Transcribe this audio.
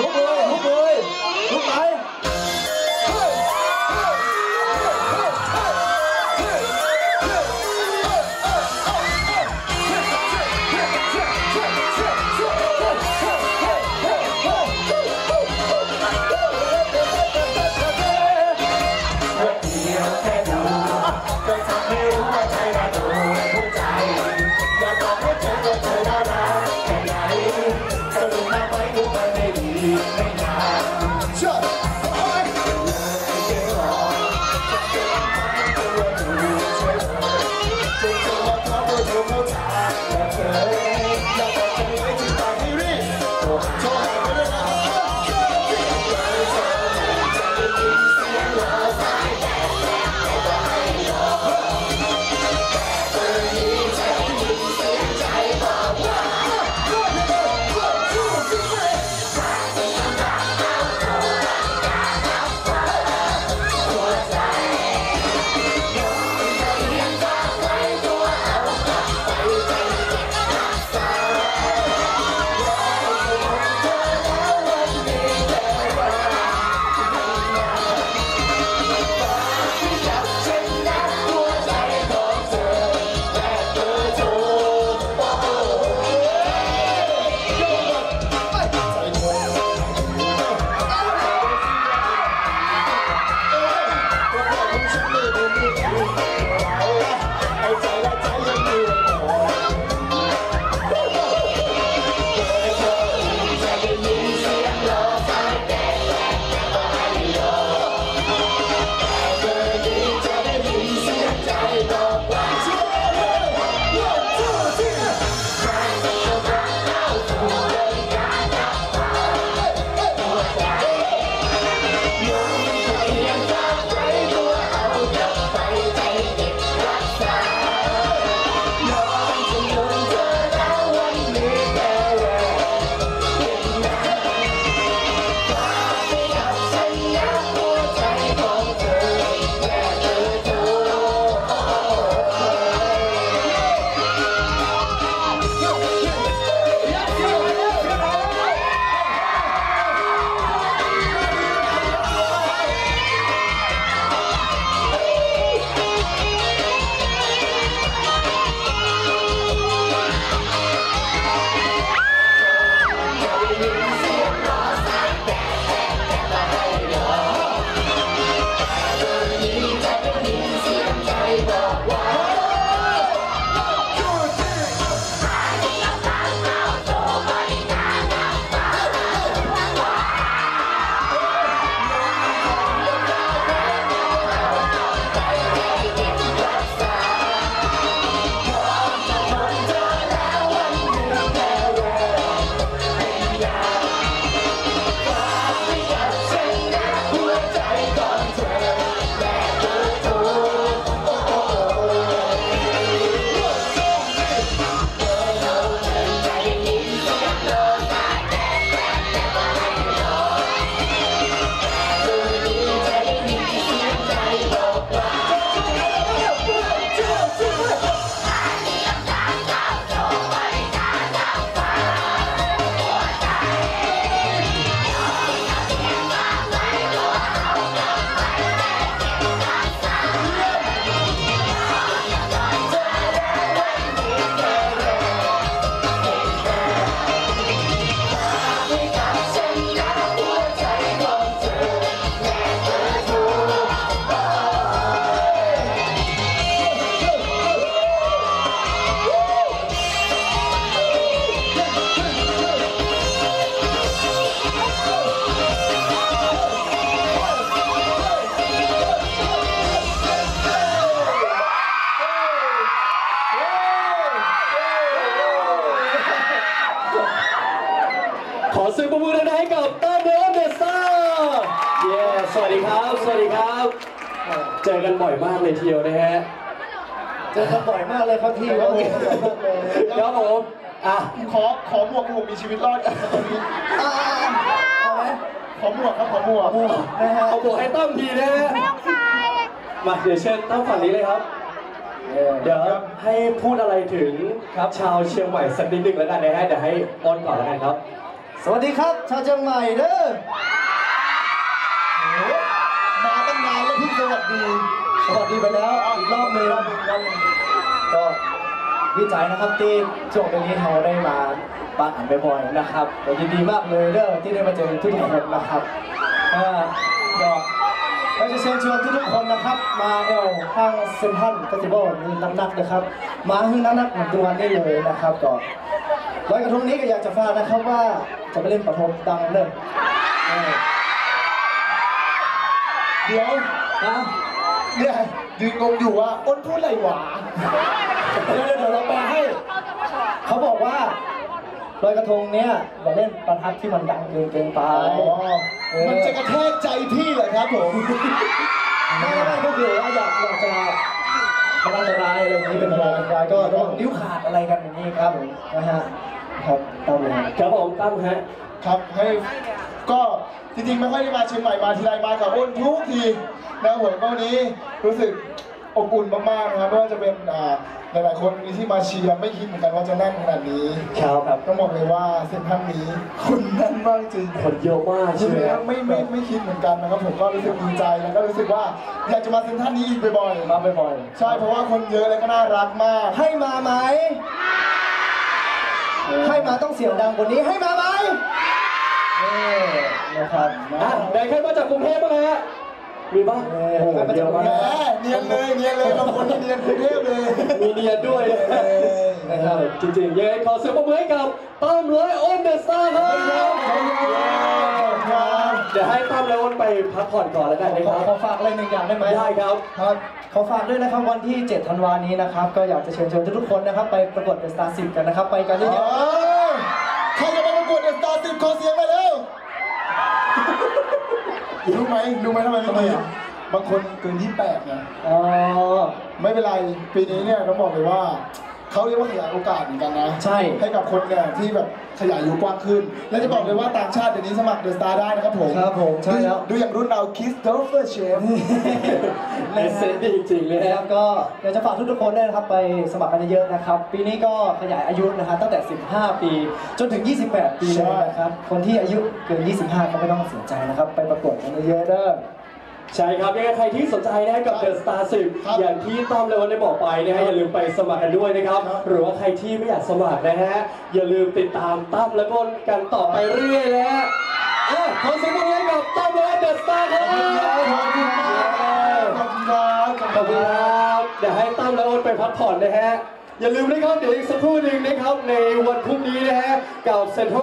ลุกเลยลุ บ ขอเสียงปรบมือดังๆให้กับต้าเดนเดสตาร์เย้สวัสดีครับ สวัสดีครับ เจอกันบ่อยมากเลยทีเดียวนะฮะ เจอกันบ่อยมากเลยครับพี่ครับผมครับผมอะขอขอหมวกให้ผมมีชีวิตรอดกันตอนนี้อ่าเอาไหมขอหมวกครับขอหมวกนะฮะเอาบวกให้ตั้มทีนะฮะมาเดี๋ยวเชิญตั้มฝั่งนี้เลยครับเดี๋ยวให้พูดอะไรถึงครับชาวเชียงใหม่สักนิดหนึ่งแล้วกันนะฮะเดี๋ยวให้ออนก่อนแล้วกันครับ สวัสดีครับ ชาวเชียงใหม่เด้อมาตั้งนานแล้วเพิ่งสวัสดีสวัสดีไปแล้วอีกรอบหนึงก็ดีใจนะครับที่ช่วงนี้เราได้มาบ้านอ่านบ่อยๆนะครับก็ยินดีมากเลยเด้อที่ได้มาเจอทุกๆคนนะครับอ่าก็เราจะเชิญชวนทุกๆคนนะครับมาเอลห้างเซ็นทรัลเฟสติวัลมีนักๆนะครับ มาให้นักๆเหมือนตัวนได้เลยนะครับก็ ลอยกระทงนี้ก็อยากจะฝากนะครับว่าจะไปเล่นประทมดังเลยเออเดี๋ยวนะเนี่ยยืนงงอยู่ว่าอ้นพูดอะไรหวาเดี๋ยวเดี๋ยวเราแปลให้ เขาบอกว่าลอยกระทงเนี้ยอย่าเล่นประทัดที่มันดังเกินเกินไปเออมันจะกระแทกใจพี่เหรอครับผมไม่ไม่ก็คือว่าอยากอยากจะมันอันตรายอะไรอย่างนี้เป็นอันตรายก็ระวังนิ้วขาดอะไรกันอย่างนี้ครับผมนะฮะ ครับตามเลยครับครับผมตั้มฮะ ครับให้ก็จริงๆไม่ค่อยได้มาเชียงใหม่มาทีไรมากับอ้นทุกทีนะครับผมก็วันนี้รู้สึกอบอุ่นมากๆนะครับไม่ว่าจะเป็นอ่าหลายๆคนมีที่มาเชียร์ไม่คิดเหมือนกันว่าจะแน่นขนาดนี้ครับครับ ต้องบอกเลยว่าเส้นทางนี้คนแน่นมากจริง คนเยอะมากใช่ใช่ไหไหมมคครัรับบไม่ไม่ไม่คิดเหมือนกันนะครับผมก็รู้สึกดีใจแล้วก็รู้สึกว่าอยากจะมาเซ็นทรัลนี้อีกบ่อยๆมาบ่อยใช่เพราะว่าคนเยอะแล้วก็น่ารักมากๆให้มาไหม ให้มาต้องเสียงดังกว่านี้ให้มาไหมนี่นะครับนะอะไหนใครมาจากกรุงเทพบ้างฮะมีบ้างเออโอ้โหเยอะแหมมากเนียนเลยเนียนเลยบางคนเนียนกรุงเทพเลยมีเนียนด้วยนะเออนะครับจริงๆยังไงขอเสียงปรบมือให้กับตั้มร้อยโอนเดอะสตาร์ครับครับ เดี๋ยวให้ตั้มและโอน ไปพักผ่อนก่อนแล้วกันนะขคอรับ ขอฝากอะไรหนึ่งอย่างได้ไหมได้ครับ ครับขอฝากด้วยนะครับวันที่ 7 ธันวานี้นะครับ ก็อยากจะเชิญชวนทุกๆคนนะครับ ไปประกวดเดอะสตาร์สิกันนะครับ ไปกันเยเออะอใครจะไปประกวดเดอะสตาร์สิบขอเสียงมาเร็วรู้ไหมรู้ไหมทำไมไม่มีบางคนเกินที่แปดไง ๆอ๋อ ไม่เป็นไร ปีนี้เนี่ยต้องบอกเลยว่า เขาเรียกว่าขยายโอกาสเหมือนกันนะใช่ ให้กับคนเนี่ยที่แบบขยายอายุกว้างขึ้น และจะบอกเลยว่าต่างชาติเดี๋ยวนี้สมัครเดอะสตาร์ได้นะครับผมครับผมใช่แล้ว ดูอย่างรุ่นเราคิสโตเฟอร์เชฟ เลเซนดีจริงๆเลยนะนะคครัรับบก็อยากจะฝากทุกๆคนด้วยนะครับไปสมัครกันเยอะๆนะครับ ปีนี้ก็ขยายอายุนะครับตั้งแต่ 15 ปี จนถึง 28 ปีเลยนะครับ คนที่อายุเกิน 25 ก็ไม่ต้องเสียใจนะครับ ไปประกวดกันเยอะๆเด้อ ใช่ครับยังไงใครที่สนใจนะกับเดอะสตาร์สิครับอย่างที่ต้อมและวันได้บอกไปนะฮะอย่าลืมไปสมัครกันด้วยนะครับ ครับ หรือว่าใครที่ไม่อยากสมัครนะฮะอย่าลืมติดตามตั้มและก้นกันต่อไปเรื่อยๆนะฮะอะขอเสียงปรบมือให้กับตั้มและเดอะสตาร์ครับ ขอบคุณครับขอบคุณครับขอบคุณครับเดี๋ยวให้ตั้มและโอนไปพักผ่อนนะฮะ อย่าลืมนะครับ เดี๋ยวอีกสักครู่หนึ่งนะครับ ในวันพรุ่งนี้นะฮะกับเซ็นทรัล